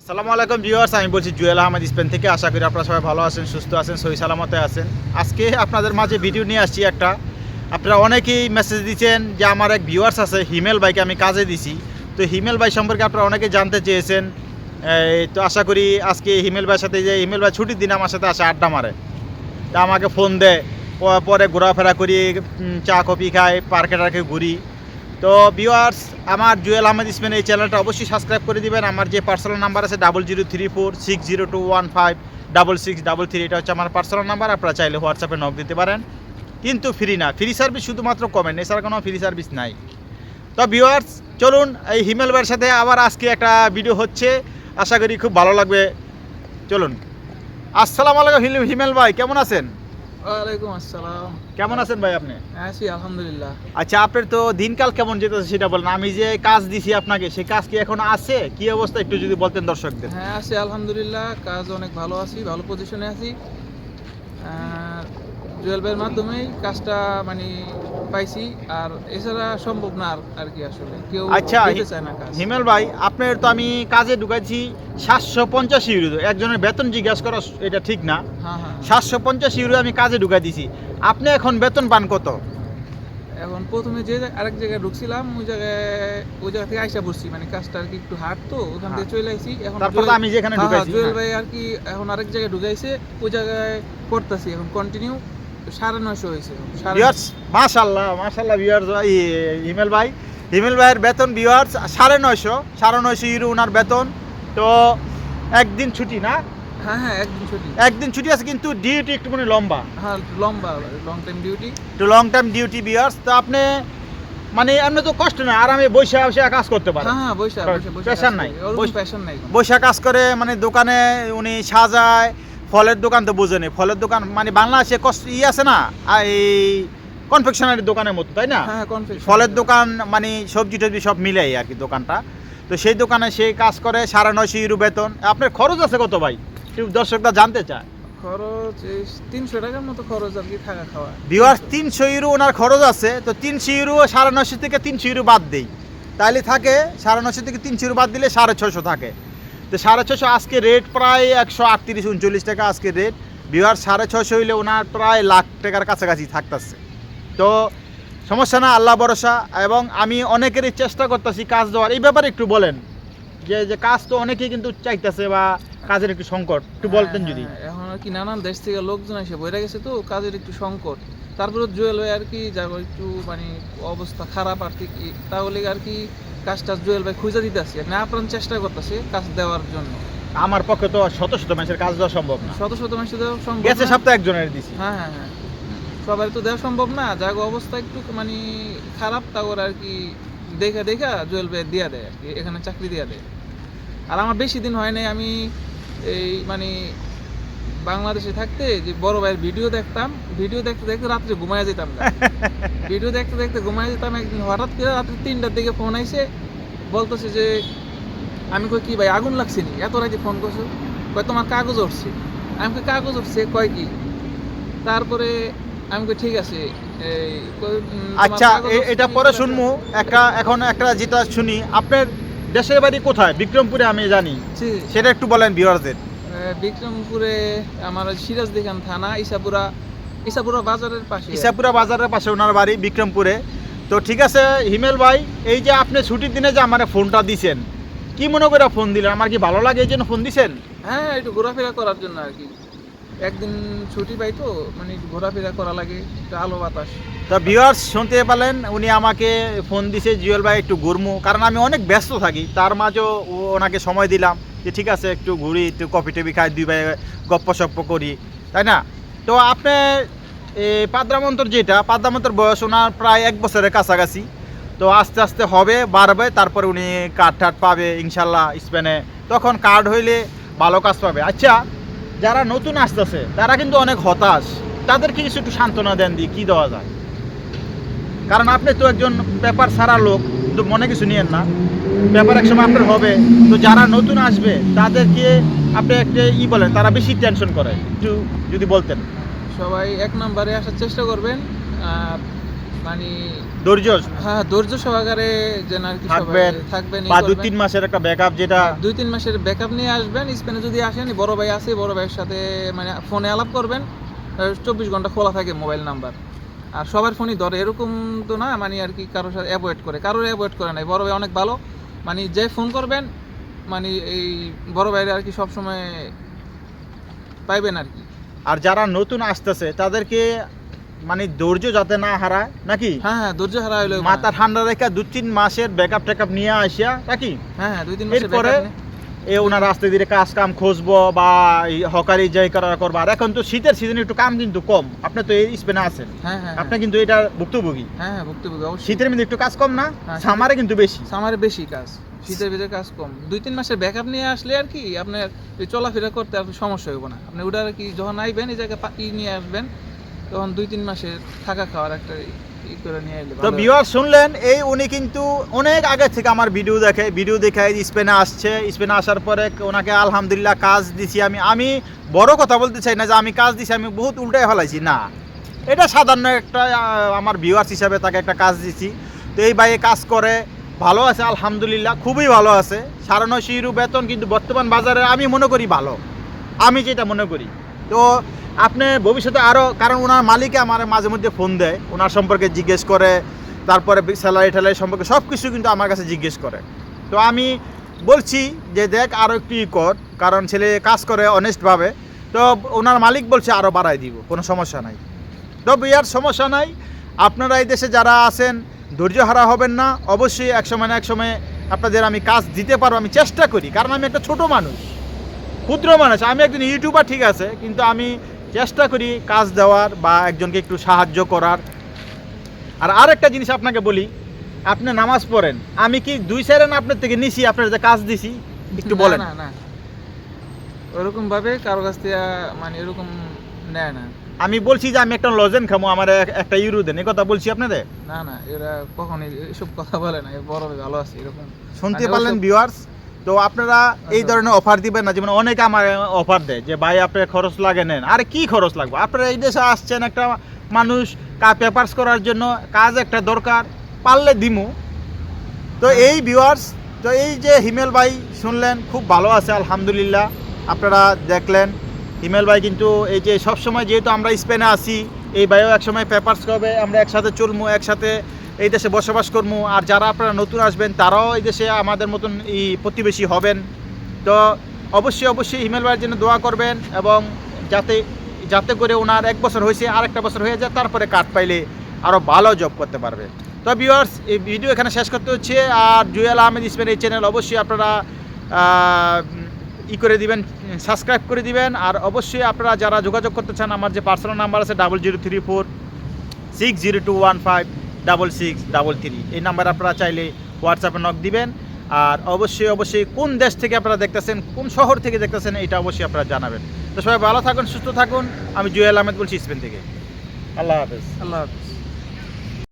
আসসালামু আলাইকুম ভিউয়ার্স, আমি বলছি জুয়েল আহমেদ স্পেন থেকে। আশা করি আপনারা সবাই ভালো আছেন, সুস্থ আছেন, সহি সালামতে আছেন। আজকে আপনাদের মাঝে ভিডিও নিয়ে আসছি একটা। আপনারা অনেকেই মেসেজ দিচ্ছেন যে আমার এক ভিউয়ার্স আছে, হিমেল বাইকে আমি কাজে দিছি। তো হিমেল বাই সম্পর্কে আপনারা অনেকে জানতে চেয়েছেন। তো আশা করি আজকে হিমেল ভাইয়ের সাথে যে হিমেল ভাই ছুটির দিন আমার সাথে আসে, আড্ডা মারে। তা আমাকে ফোন দেয় পরে ঘোরাফেরা করি চা, কফি খাই পার্কে টার্কে ঘুরি। তো ভিউয়ার্স আমার জুয়েল আহমেদ ইসমেন এই চ্যানেলটা অবশ্যই সাবস্ক্রাইব করে দিবেন। আমার যে পার্সোনাল নাম্বার আছে double zero three four six zero two one five double six double three এটা হচ্ছে আমার পার্সোনাল নাম্বার আপনারা চাইলে হোয়াটসঅ্যাপে নক দিতে পারেন। কিন্তু ফ্রি না ফ্রি সার্ভিস শুধুমাত্র কমেন্ট এছাড়া কোনো ফ্রি সার্ভিস নাই। তো ভিউয়ার্স চলুন এই হিমেল ভাইয়ের সাথে আবার আজকে একটা ভিডিও হচ্ছে। আশা করি খুব ভালো লাগবে। চলুন। আসসালামু আলাইকুম হিমেল ভাই, কেমন আছেন? ওয়ালাইকুম আসসালাম। কেমন আছেন ভাই আপনি? আছি আলহামদুলিল্লাহ। আচ্ছা আপনার তো দিনকাল কেমন যেতেছে সেটা বলেন। আমি যে কাজ দিছি আপনাকে সেই কাজ কি এখন আছে? কি অবস্থা? একটু যদি বলতেন দর্শকদের। হ্যাঁ আছি আলহামদুলিল্লাহ কাজ অনেক ভালো আছি ভালো পজিশনে আছি। ভাইয়ের মাধ্যমেই কাজটা মানে পাইছি আর এছাড়া সম্ভব না আর- কি আসলে। কেউ আচ্ছা হিমেল ভাই আপনার তো আমি কাজে ঢুকাইছি সাতশো পঞ্চাশ ইউরো একজনের বেতন জিজ্ঞাসা করা এটা ঠিক না। হ্যাঁ হ্যাঁ। সাতশো পঞ্চাশ ইউরো আমি কাজে ঢুকাই দিছি। আপনি এখন বেতন পান কত? এখন প্রথমে যে আরেক জায়গায় ঢুকছিলাম ওই জায়গায় ওই জায়গা থেকে আইসা পড়ছি। মানে কাজটা আর কি একটু হার্ড তো ওখান থেকে চলে আইছি। এখন তারপর আমি যেখানে হ্যাঁ, হ্যাঁ, ঢুকাইছি। জুয়েল হ্যাঁ। ভাই আর কি এখন আরেক জায়গায় ঢুকাইছে ওই জায়গায় করতেছি এখন কন্টিনিউ সাড়ে নয়শো হয়েছে। সাড়ে ভিউয়ার্স মাশাল্লাহ মাশাল্লাহ ভিউয়ার্স হিমেল ভাই। হিমেল ভাইয়ের বেতন ভিউয়ার্স সাড়ে নয়শো সাড়ে নয়শো ইউরো ওনার বেতন। তো একদিন ছুটি না? হ্যাঁ হ্যাঁ একদিন ছুটি। একদিন ছুটি আছে কিন্তু ডিউটি একটু মানে লম্বা। হ্যাঁ লম্বা লং টাইম ডিউটি একটু লং টাইম ডিউটি ভিউয়ার্স তো আপনি মানে এমনি তো কষ্ট না আরামে বসে বসে কাজ করতে পারেন। হ্যাঁ হ্যাঁ বৈশা বৈশা বৈশা নাই? বৈশ- প্যাশন নাই বসে কাজ করে মানে দোকানে উনি সাজায় ফলের দোকান তো বোঝেনি। ফলের দোকান মানে বাংলাদেশে কষ্ট ই আছে না? এই কনফেকশনারি দোকানের মতো তাই না? হ্যাঁ ফলের দোকান মানে সবজি টবজি সব মিলাই আর কি দোকানটা। তো সেই দোকানে সেই কাজ করে সাড়ে নয়শো ইউরো বেতন। আপনার খরচ আছে কত ভাই? দর্শকরা জানতে চায়। খরচ তিনশো টাকার মতো খরচ আর কি থাকা খাওয়া। তিনশো ইউরো ওনার খরচ আছে। তো তিনশো ইউরো সাড়ে নশো থেকে তিনশো ইউরো বাদ দেই। তাহলে থাকে সাড়ে নশো থেকে তিনশো ইউরো বাদ দিলে সাড়ে ছশো থাকে। তো সাড়ে ছশো আজকে রেট প্রায় একশো আটত্রিশ উনচল্লিশ টাকা আজকে রেট ভিওয়ার সাড়ে ছশো হইলে ওনার প্রায় লাখ টাকার কাছাকাছি থাকতেছে। তো সমস্যা না আল্লাহ ভরসা। এবং আমি অনেকেরই চেষ্টা করতেছি কাজ দেওয়ার। এই ব্যাপারে একটু বলেন। যে যে কাজ তো অনেকেই কিন্তু চাইতেছে বা কাজের একটু সংকট। একটু বলতেন হ্যাঁ, যদি। হ্যাঁ, এখন আর কি নানান দেশ থেকে লোকজন এসে বইরা গেছে তো কাজের একটু সংকট। তারপরে জুয়েল ভাই আর কি যার একটু মানে অবস্থা খারাপ আর কি তাহলে আর কি কাজটা জুয়েল ভাই খুঁজে দিতেছে না আপ্রাণ চেষ্টা করতেছে কাজ দেওয়ার জন্য। আমার পক্ষে তো শত শত মানুষের কাজ দেওয়া সম্ভব না। শত শত মানুষ দেওয়া সম্ভব গেছে সপ্তাহে একজনের দিছি। হ্যাঁ হ্যাঁ হ্যাঁ। সবার তো দেওয়া সম্ভব না। যার অবস্থা একটু মানে খারাপ তা তারপর আর কি দেখা দেখা জুয়েল ভাই দিয়া দেয় আর কি এখানে চাকরি দিয়া দেয়। আর আমার বেশি দিন হয় নাই আমি এই মানে বাংলাদেশে থাকতে যে বড় ভাইয়ের ভিডিও দেখতাম ভিডিও দেখতে দেখতে রাত্রে ঘুমায় যেতাম। ভিডিও দেখতে দেখতে ঘুমায় যেতাম একদিন হঠাৎ করে রাত্রে তিনটার দিকে ফোন আইসে বলতেছে যে আমি কই কি ভাই আগুন লাগছে নি? এত রাতে ফোন করছ? কয় তোমার কাগজ উঠছে। আমি কই কাগজ উঠছে? কয় কি? তারপরে আমি কই ঠিক আছে আচ্ছা এটা পরে? শুনব। একটা এখন একটা যেটা শুনি। আপনার দেশের বাড়ি কোথায়? বিক্রমপুরে আমি জানি। সেটা একটু বলেন ভিউয়ারদের আহ, বিক্রমপুরে আমার সিরাজ দেখান থানা ইসাপুরা ইসাপুরা বাজারের পাশে। ইসাপুরা বাজারের পাশে ওনার বাড়ি বিক্রমপুরে। তো ঠিক আছে হিমেল ভাই এই যে আপনি ছুটির দিনে যে আমার ফোনটা দিছেন কি মনে করে ফোন দিলেন? আমার কি ভালো লাগে এই জন্য ফোন দিছেন? হ্যাঁ একটু ঘোরাফেরা করার জন্য আর কি। একদিন ছুটি পাই তো মানে একটু ঘোরাফেরা করা লাগে একটু আলো বাতাস। তো ভিউয়ার্স শুনতে পেলেন উনি আমাকে ফোন দিছে জুয়েল ভাই একটু ঘুরমু। কারণ আমি অনেক ব্যস্ত থাকি তার মাঝেও ওনাকে সময় দিলাম। যে ঠিক আছে, একটু ঘুরি, একটু কফি টফি খাই, দুই ভাই গপ্প সপ্প করি, তাই না? তো আপনি এই পাদ্রামন্তর যেটা পাদ্রামন্তর বয়স ওনার প্রায় এক বছরের কাছাকাছি। তো আস্তে আস্তে হবে, বাড়বে, তারপরে উনি কার্ড টার্ড পাবে, ইনশাল্লাহ, স্পেনে। তখন কার্ড হইলে ভালো কাজ পাবে। আচ্ছা যারা নতুন আসতেছে, তারা কিন্তু অনেক হতাশ। তাদেরকে কিছু একটু সান্ত্বনা দেন দি, কী দেওয়া যায়? কারণ আপনি তো একজন পেপার ছাড়া লোক। কিন্তু মনে কিছু নিয়েন না। পেপার এক সময় আপনার হবে। তো যারা নতুন আসবে তাদেরকে আপনি একটা ই বলেন তারা বেশি টেনশন করে। একটু যদি বলতেন। সবাই এক নম্বরে আসার চেষ্টা করবেন। আর মানে ধৈর্য। হ্যাঁ ধৈর্য সহকারে যেন আর কি থাকবেন, থাকবেন বা দুই তিন মাসের একটা ব্যাকআপ যেটা দুই তিন মাসের ব্যাকআপ নিয়ে আসবেন। স্পেনে যদি আসেন বড় ভাই আছে বড় ভাইয়ের সাথে মানে ফোনে আলাপ করবেন। চব্বিশ ঘণ্টা খোলা থাকে মোবাইল নাম্বার। আর সবার ফোনই ধরে এরকম তো না মানে আর কি কারোর সাথে অ্যাভয়েড করে। কারোর অ্যাভয়েড করে নাই। বড় ভাই অনেক ভালো। মানে যে ফোন করবেন মানে এই বড় ভাইরা আর কি সবসময় পাইবেন আর কি। আর যারা নতুন আসতেছে তাদেরকে মানে ধৈর্য যাতে না হারায় নাকি? হ্যাঁ হ্যাঁ ধৈর্য হারা হইল মাথা ঠান্ডা রেখে দু তিন মাসের ব্যাকআপ ট্যাকআপ নিয়ে আসিয়া নাকি? হ্যাঁ হ্যাঁ দুই তিন মাসের নিয়ে- এ ওনার রাস্তা দিয়ে কাজ কাম খুঁজবো বা হকারি যাই করা করব। আর এখন তো শীতের সিজনে একটু কাম কিন্তু কম। আপনি তো এই স্পেনে আছেন। হ্যাঁ হ্যাঁ আপনি কিন্তু এটা ভুক্তভোগী। হ্যাঁ হ্যাঁ ভুক্তভোগী অবশ্যই। শীতের মধ্যে একটু কাজ কম না? হ্যাঁ, সামারে কিন্তু বেশি। সামারে বেশি কাজ। শীতের ভিতরে কাজ কম। দুই তিন মাসের ব্যাকআপ নিয়ে আসলে আর কি আপনার এই চলাফেরা করতে আর সমস্যা হবে না। আপনি ওটা আর কি যখন আইবেন এই জায়গায় ই নিয়ে আসবেন তখন দুই তিন মাসের থাকা খাওয়ার একটা তো। ভিউয়ার শুনলেন এই উনি কিন্তু অনেক আগে থেকে আমার ভিডিও দেখে ভিডিও দেখে স্পেনে আসছে। স্পেনে আসার পরে ওনাকে আলহামদুলিল্লাহ কাজ দিছি আমি। আমি বড় কথা বলতে চাই না যে আমি কাজ দিছি আমি বহুত উল্টাই ফেলাইছি না। এটা সাধারণ একটা আমার ভিউয়ার্স হিসাবে তাকে একটা কাজ দিছি। তো এই ভাই কাজ করে ভালো আছে আলহামদুলিল্লাহ খুবই ভালো আছে। সাড়ে নয়শো ইউরো বেতন কিন্তু বর্তমান বাজারে আমি মনে করি ভালো। আমি যেটা মনে করি। তো আপনি ভবিষ্যতে আরও কারণ ওনার মালিকে আমার মাঝে মধ্যে ফোন দেয়, ওনার সম্পর্কে জিজ্ঞেস করে, তারপরে স্যালারি ট্যালারি সম্পর্কে সব কিছু কিন্তু আমার কাছে জিজ্ঞেস করে। তো আমি বলছি যে দেখ আরও একটু ই কর, কারণ ছেলে কাজ করে অনেস্টভাবে তো ওনার মালিক বলছে আরও বাড়াই দিব, কোনো সমস্যা নাই। তো বিয়ার সমস্যা নাই, আপনারা এই দেশে যারা আছেন, ধৈর্য হারা হবেন না, অবশ্যই এক সময় না এক সময় আপনাদের আমি কাজ দিতে পারব, আমি চেষ্টা করি, কারণ আমি একটা ছোট মানুষ, ক্ষুদ্র মানুষ, আমি একজন ইউটিউবার ঠিক আছে, কিন্তু আমি চেষ্টা করি কাজ দেওয়ার বা একজনকে একটু সাহায্য করার। আর আরেকটা জিনিস আপনাকে বলি আপনি নামাজ পড়েন। আমি কি দুই সাইরেন আপনার থেকে নিছি আপনার যে কাজ দিছি? একটু বলেন। না না। ওরকম ভাবে কারও কাছ থেকে মানে এরকম নেয় না। আমি বলছি যে আমি একটা লজেন খামো আমার একটা ইউরো দেন এই কথা বলছি আপনাদের? না না এরা কখনই এসব কথা বলে না বড় ভালো আছে এরকম। শুনতে মানে পারলেন ভিউয়ার্স তো আপনারা এই আচ্ছা। ধরনের অফার দিবেন না যেমন অনেকে আমার অফার দেয় যে ভাই আপনার খরচ লাগে নেন আরে কি খরচ লাগবে আপনারা এই দেশে আসছেন একটা মানুষ কা পেপার্স করার জন্য কাজ একটা দরকার পারলে দিমু তো হ্যাঁ। এই ভিউয়ার্স তো এই যে হিমেল ভাই শুনলেন খুব ভালো আছে আলহামদুলিল্লাহ আপনারা দেখলেন হিমেল ভাই কিন্তু এই যে সব সময় যেহেতু আমরা স্পেনে আছি এই ভাইও একসময় পেপার্স করবে আমরা একসাথে চলবো একসাথে এই দেশে বসবাস করব আর যারা আপনারা নতুন আসবেন, তারাও এই দেশে আমাদের মতন এই প্রতিবেশী হবেন। তো অবশ্যই অবশ্যই হিমেল ভাইয়ের জন্য দোয়া করবেন এবং যাতে যাতে করে ওনার এক বছর হয়েছে, আরেকটা বছর হয়ে যায়, তারপরে কার্ড পাইলে আরও ভালো জব করতে পারবে। তো ভিউয়ার্স এই ভিডিও এখানে শেষ করতে হচ্ছে, আর জুয়েল আহমেদ ইসমের এই চ্যানেল অবশ্যই আপনারা ই করে দিবেন সাবস্ক্রাইব করে দিবেন, আর অবশ্যই আপনারা যারা যোগাযোগ করতে চান, আমার যে পার্সোনাল নাম্বার আছে double zero three four six zero two one five double six double three এই নাম্বার আপনারা চাইলে হোয়াটসঅ্যাপে নক দিবেন। আর অবশ্যই অবশ্যই কোন দেশ থেকে আপনারা দেখতেছেন, কোন শহর থেকে দেখতেছেন, এটা অবশ্যই আপনারা জানাবেন। তো সবাই ভালো থাকুন, সুস্থ থাকুন। আমি জুয়েল আহমেদ বলছি, স্পেন থেকে। আল্লাহ হাফেজ। আল্লাহ হাফিজ।